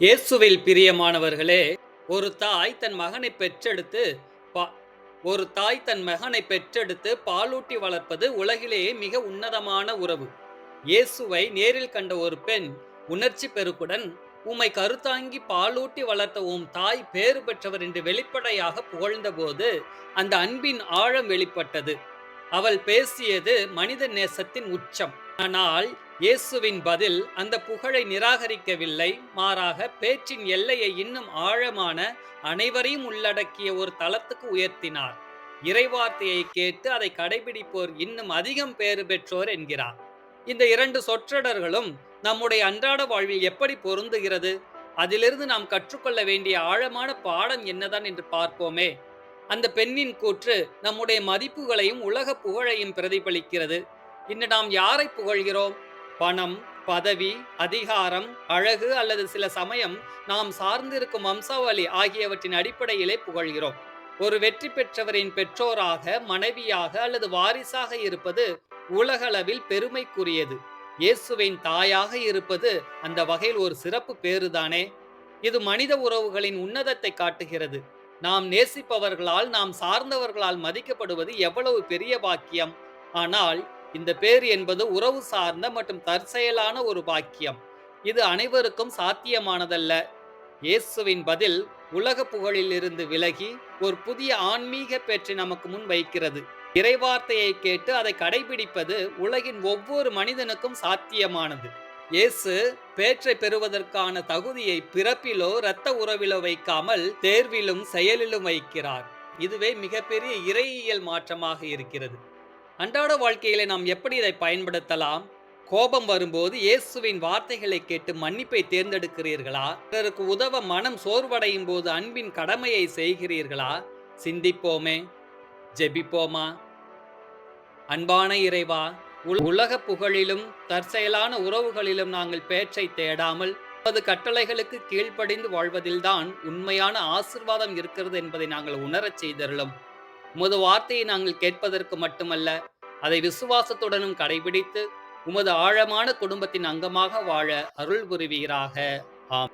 இயேசுவில் பிரியமானவர்களே ஒரு தாய் தன் மகனை பெற்றெடுத்து பா- ஒரு தாய் தன் மகனை பெற்றெடுத்து பாலூட்டி வளர்ப்பது உலகிலேயே மிக உன்னதமான உறவு. இயேசுவை நேரில் கண்ட ஒரு பெண் உணர்ச்சி பெருக்குடன் உம்மை கருத்தாங்கி பாலூட்டி வளர்த்த உம் தாய் பேறு பெற்றவர் என்று வெளிப்படையாக புகழ்ந்தபோது அந்த அன்பின் ஆழம் வெளிப்பட்டது. அவள் பேசியது மனித நேசத்தின் உச்சம். ஆனால் இயேசுவின் பதில் அந்த புகழை நிராகரிக்கவில்லை. மாறாக பேச்சின் எல்லையை இன்னும் ஆழமான அனைவரையும் உள்ளடக்கிய ஒரு தளத்துக்கு உயர்த்தினார். இறைவார்த்தையை கேட்டு அதை கடைபிடிப்போர் இன்னும் அதிகம் பேறு பெற்றோர் என்கிறார். இந்த இரண்டு சொற்றொடர்களும் நம்முடைய அன்றாட வாழ்வில் எப்படி பொருந்துகிறது? அதிலிருந்து நாம் கற்றுக்கொள்ள வேண்டிய ஆழமான பாடம் என்னதான் என்று பார்ப்போமே. அந்த பெண்ணின் கூற்று நம்முடைய மதிப்புகளையும் உலக புகழையும் பிரதிபலிக்கிறது. இன்று நாம் யாரை புகழ்கிறோம்? பணம் பதவி அதிகாரம் அழகு அல்லது சில சமயம் நாம் சார்ந்திருக்கும் வம்சாவளி ஆகியவற்றின் அடிப்படையிலே புகழ்கிறோம். ஒரு வெற்றி பெற்றவரின் பெற்றோராக மனைவியாக அல்லது வாரிசாக இருப்பது உலகளவில் பெருமைக்குரியது. இயேசுவின் தாயாக இருப்பது அந்த வகையில் ஒரு சிறப்பு பேருதானே இது மனித உறவுகளின் உன்னதத்தை காட்டுகிறது. நாம் நேசிப்பவர்களால் நாம் சார்ந்தவர்களால் மதிக்கப்படுவது எவ்வளவு பெரிய பாக்கியம்? ஆனால் இந்த பேர் என்பது உறவு சார்ந்த மற்றும் தற்செயலான ஒரு பாக்கியம். இது அனைவருக்கும் சாத்தியமானதல்ல. இயேசுவின் பதில் உலக புகழிலிருந்து விலகி ஒரு புதிய ஆன்மீக பேற்றை நமக்கு முன் வைக்கிறது. இறைவார்த்தையை கேட்டு அதை கடைபிடிப்பது உலகின் ஒவ்வொரு மனிதனுக்கும் சாத்தியமானது. இயேசு பேற்றை பெறுவதற்கான தகுதியை பிறப்பிலோ இரத்த உறவிலோ வைக்காமல் தேர்விலும் செயலிலும் வைக்கிறார். இதுவே மிகப்பெரிய இறையியல் மாற்றமாக இருக்கிறது. அன்றாட வாழ்க்கையில நாம் எப்படி இதை பயன்படுத்தலாம்? கோபம் வரும்போது இயேசுவின் வார்த்தைகளை கேட்டு மன்னிப்பை தேர்ந்தெடுக்கிறீர்களா? பிறருக்கு உதவ மனம் சோர்வடையும் போது அன்பின் கடமையை செய்கிறீர்களா? சிந்திப்போமே ஜெபிப்போமா? அன்பான இறைவா உலக புகழிலும் தற்செயலான உறவுகளிலும் நாங்கள் பேச்சை தேடாமல் முப்பது கட்டளைகளுக்கு கீழ்ப்படிந்து வாழ்வதில்தான் உண்மையான ஆசிர்வாதம் இருக்கிறது என்பதை நாங்கள் உணரச் செய்தருளும். உமது வார்த்தையை நாங்கள் கேட்பதற்கு மட்டுமல்ல அதை விசுவாசத்துடனும் கடைபிடித்து உமது ஆழமான குடும்பத்தின் அங்கமாக வாழ அருள் புரிவீராக ஆம்.